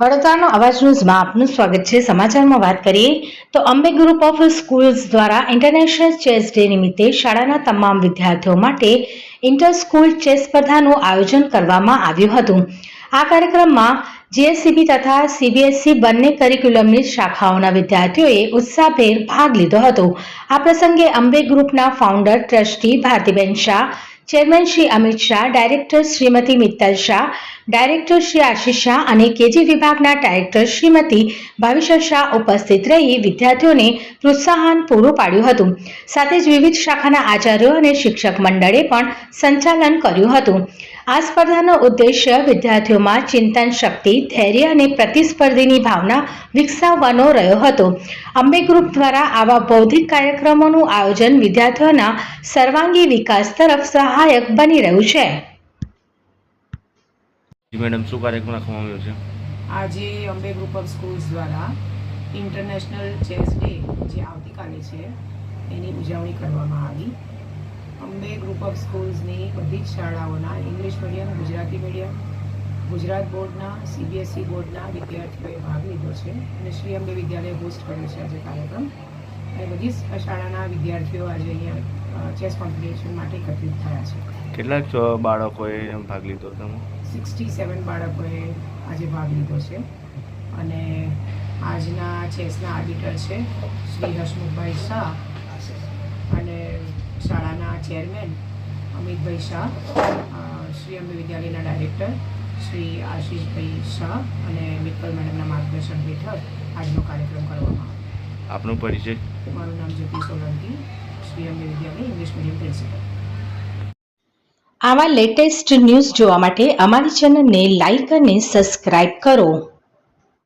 વડોદરાનો અવાજ ન્યૂઝમાં આપનું સ્વાગત છે. સમાચારમાં વાત કરીએ તો અંબે ગ્રુપ ઓફ સ્કૂલ્સ દ્વારા ઇન્ટરનેશનલ ચેસ ડે નિમિત્તે શાળાના તમામ વિદ્યાર્થીઓ માટે ઇન્ટર સ્કૂલ ચેસ સ્પર્ધાનું આયોજન કરવામાં આવ્યું હતું. આ કાર્યક્રમમાં જીએસસીબી તથા સીબીએસસી બંને કરિક્યુલમની શાખાઓના વિદ્યાર્થીઓએ ઉત્સાહભેર ભાગ લીધો હતો. આ પ્રસંગે અંબે ગ્રુપના founder trustee Bharatiben Shah chairman Shri Amit Shah director Shrimati Mittal Shah director Shri Ashish Shah અને કેજી વિભાગના ડાયરેક્ટર શ્રીમતી ભાવિશા શાહ ઉપસ્થિત રહી વિદ્યાર્થીઓને પ્રોત્સાહન પૂરું પાડ્યું હતું. સાથે જ વિવિધ શાખાના આચાર્યો અને શિક્ષક મંડળે પણ સંચાલન કર્યું હતું. આ સ્પર્ધાનો ઉદ્દેશ્ય વિદ્યાર્થીઓમાં ચિંતન શક્તિ, ધૈર્ય અને પ્રતિસ્પર્ધીની ભાવના વિકસાવવાનો રહ્યો હતો. અંબે ગ્રુપ દ્વારા આવા બૌદ્ધિક કાર્યક્રમોનું આયોજન વિદ્યાર્થીઓના સર્વાંગી વિકાસ તરફ સહાયક બની રહ્યું છે. મેડમ શું કાર્યક્રમ રાખવામાં આવ્યો છે? આજે અંબે ગ્રુપ ઓફ સ્કૂલ્સ દ્વારા ઇન્ટરનેશનલ ચેસ ડે જે આવતીકાલે છે એની ઉજવણી કરવામાં આવી. અંબે ગ્રુપ ઓફ સ્કૂલ્સની બધી જ શાળાઓના English medium Gujarati medium Gujarat બોર્ડના સીબીએસઈ બોર્ડના વિદ્યાર્થીઓએ ભાગ લીધો છે અને શ્રી અંબે વિદ્યાલય હોસ્ટ કર્યો છે આજે કાર્યક્રમ. અને બધી જ શાળાના વિદ્યાર્થીઓ આજે અહીંયા ચેસ કોમ્પિટિશન માટે એકત્રિત થયા છે. કેટલાક બાળકોએ ભાગ લીધો તમે? સિક્સટી સેવન બાળકોએ આજે ભાગ લીધો છે. અને આજના ચેસના આર્બિટર છે શ્રી હસમુખભાઈ શાહ અને શાળાના ચેરમેન અમિતભાઈ શાહ શ્રી અંબે વિદ્યાલયના ડાયરેક્ટર શ્રી આશીષભાઈ શાહ અને મિત્તલ મેડમના માર્ગદર્શન હેઠળ આજનો કાર્યક્રમ કરવામાં આવ્યો. આપનો પરિચય. મારું નામ Jyoti Solanki Shri Vidyalaya English medium principal. આવા લેટેસ્ટ ન્યૂઝ જોવા માટે અમારી ચેનલને લાઇક અને સબસ્ક્રાઇબ કરો.